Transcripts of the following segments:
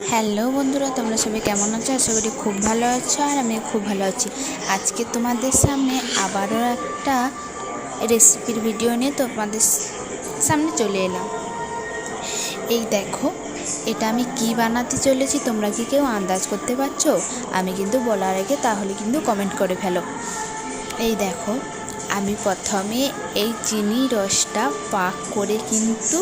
Hello বন্ধুরা, তোমরা সবাই কেমন আছো? আশা করি খুব ভালো আছো আর আমি খুব ভালো আছি। আজকে তোমাদের সামনে আবারও একটা রেসিপির ভিডিও নিয়ে তোমাদের সামনে চলে এলাম। এই দেখো, এটা আমি কি বানাতে চলেছি, তোমরা কি কেউ আন্দাজ করতে পারছ? আমি কিন্তু বলার আগে তাহলে কিন্তু কমেন্ট করে ফেলো। এই দেখো, আমি প্রথমে এই চিনি রসটা পাক করে কিন্তু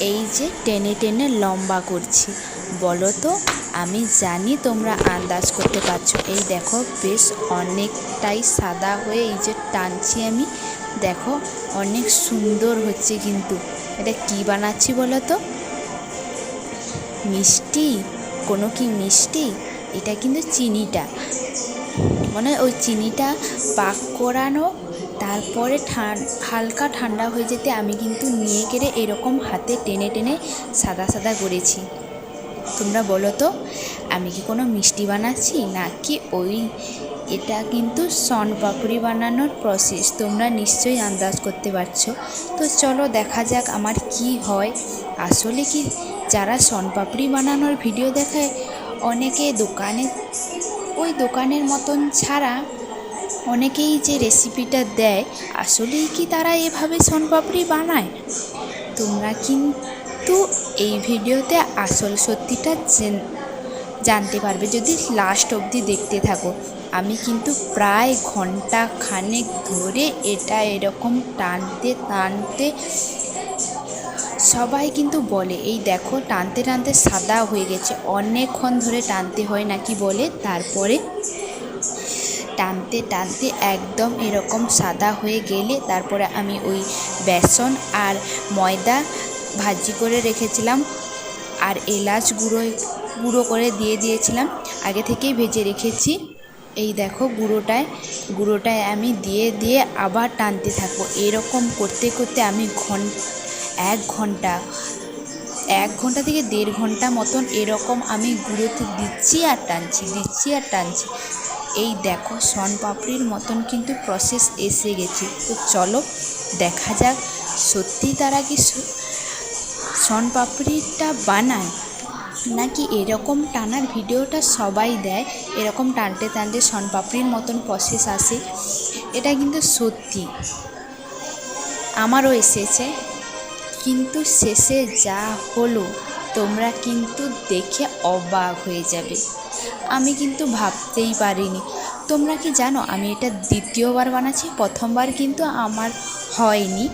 এই যে টেনে টেনে লম্বা করছি। বলো তো, আমি জানি তোমরা আন্দাজ করতে পারছ। এই দেখো, বেশ অনেকটাই সাদা হয়ে এই যে টানছি আমি। দেখো, অনেক সুন্দর হচ্ছে কিন্তু। এটা কি বানাচ্ছি বলো তো? মিষ্টি? কোনো কি মিষ্টি? এটা কিন্তু চিনিটা। মানে ওই চিনিটা পাক করানো তারপরে হালকা ঠান্ডা হয়ে যেতে আমি কিন্তু নিয়ে কেড়ে এরকম হাতে টেনে টেনে সাদা সাদা করেছি তোমরা বলো তো, আমি কি কোনো মিষ্টি বানাচ্ছি? নাকি ওই এটা কিন্তু শন পাপড়ি বানানোর প্রসেস তোমরা নিশ্চয়ই আন্দাজ করতে পারছ। তো চলো দেখা যাক আমার কি হয়। আসলে কি যারা শন পাপড়ি বানানোর ভিডিও দেখায় অনেকে দোকানে ওই দোকানের মতন ছাড়া অনেকেই যে রেসিপিটা দেয়, আসলেই কি তারা এভাবে শনপাপড়ি বানায়? তোমরা কিন্তু এই ভিডিওতে আসল সত্যিটা জেন- জানতে পারবে যদি লাস্ট অবধি দেখতে থাকো। আমি কিন্তু প্রায় ঘণ্টা খানেক ধরে এটা এরকম টানতে টানতে সবাই কিন্তু বলে, এই দেখো, টানতে টানতে সাদা হয়ে গেছে। অনেকক্ষণ ধরে টানতে হয় নাকি বলে, তারপরে টানতে টানতে একদম এরকম সাদা হয়ে গেলে তারপরে আমি ওই বেসন আর ময়দা ভাজি করে রেখেছিলাম আর এলাচ গুঁড়ো গুঁড়ো করে দিয়ে দিয়েছিলাম। আগে থেকেই ভেজে রেখেছি। এই দেখো গুঁড়োটায় গুঁড়োটায় আমি দিয়ে দিয়ে আবার টানতে থাকব। এরকম করতে করতে আমি ঘন, এক ঘণ্টা এক ঘণ্টা থেকে দেড় ঘণ্টা মতন এরকম আমি গুঁড়োতে দিচ্ছি আর টানছি, দিচ্ছি আর টানছি। এই দেখো শন পাপড়ির মতন কিন্তু প্রসেস এসে গেছে। তো চলো দেখা যাক সত্যি তারা কি স- শন পাপড়িটা বানায়? নাকি এরকম টানার ভিডিওটা সবাই দেয়? এরকম টানতে টানতে শন পাপড়ির মতন প্রসেস আসে? এটা কিন্তু সত্যি। আমারও এসেছে। কিন্তু শেষে যা হলো তোমরা কিন্তু দেখে অবাক হয়ে যাবে। আমি কিন্তু ভাবতেই পারিনি। তোমরা কি জানো, আমি এটা দ্বিতীয়বার বানাচ্ছি, প্রথমবার কিন্তু আমার হয়নি।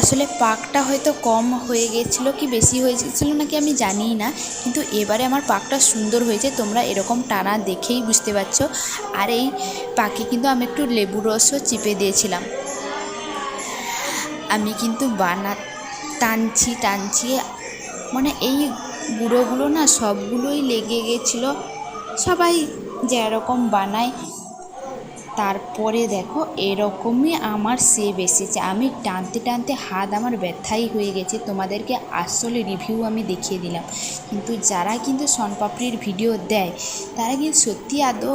আসলে পাকটা হয়তো কম হয়ে গেছিল কি বেশি হয়ে গেছিল নাকি আমি জানি না, কিন্তু এবারে আমার পাকটা সুন্দর হয়েছে, তোমরা এরকম টানা দেখেই বুঝতে পারছ। আর এই পাকে কিন্তু আমি একটু লেবু রসও চিপে দিয়েছিলাম। আমি কিন্তু বানা টানছি টানছি মানে এই গুঁড়োগুলো না সবগুলোই লেগে গেছিল। সবাই যেরকম বানায়, তারপরে দেখো এরকমই আমার সেভ এসেছে। আমি টানতে টানতে হাত আমার ব্যথাই হয়ে গেছে। তোমাদেরকে আসলে রিভিউ আমি দেখিয়ে দিলাম। কিন্তু যারা কিন্তু সনপাপড়ির ভিডিও দেয়, তারা কিন্তু সত্যি আদৌ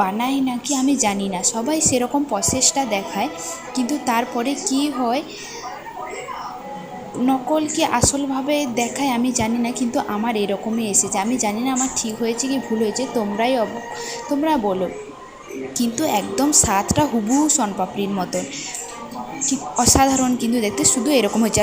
বানায় নাকি আমি জানি না। সবাই সেরকম প্রসেসটা দেখায়। কিন্তু তারপরে কি হয় নকল কি আসলভাবে দেখায় আমি জানি না, কিন্তু আমার এরকমই এসেছে। আমি জানি না আমার ঠিক হয়েছে কি ভুল হয়েছে, তোমরাই অব- তোমরা বলো। কিন্তু একদম স্বাদটা হুবহু শনপাপড়ির মতন ঠিক অসাধারণ কিন্তু দেখতে শুধু এরকম হয়েছে।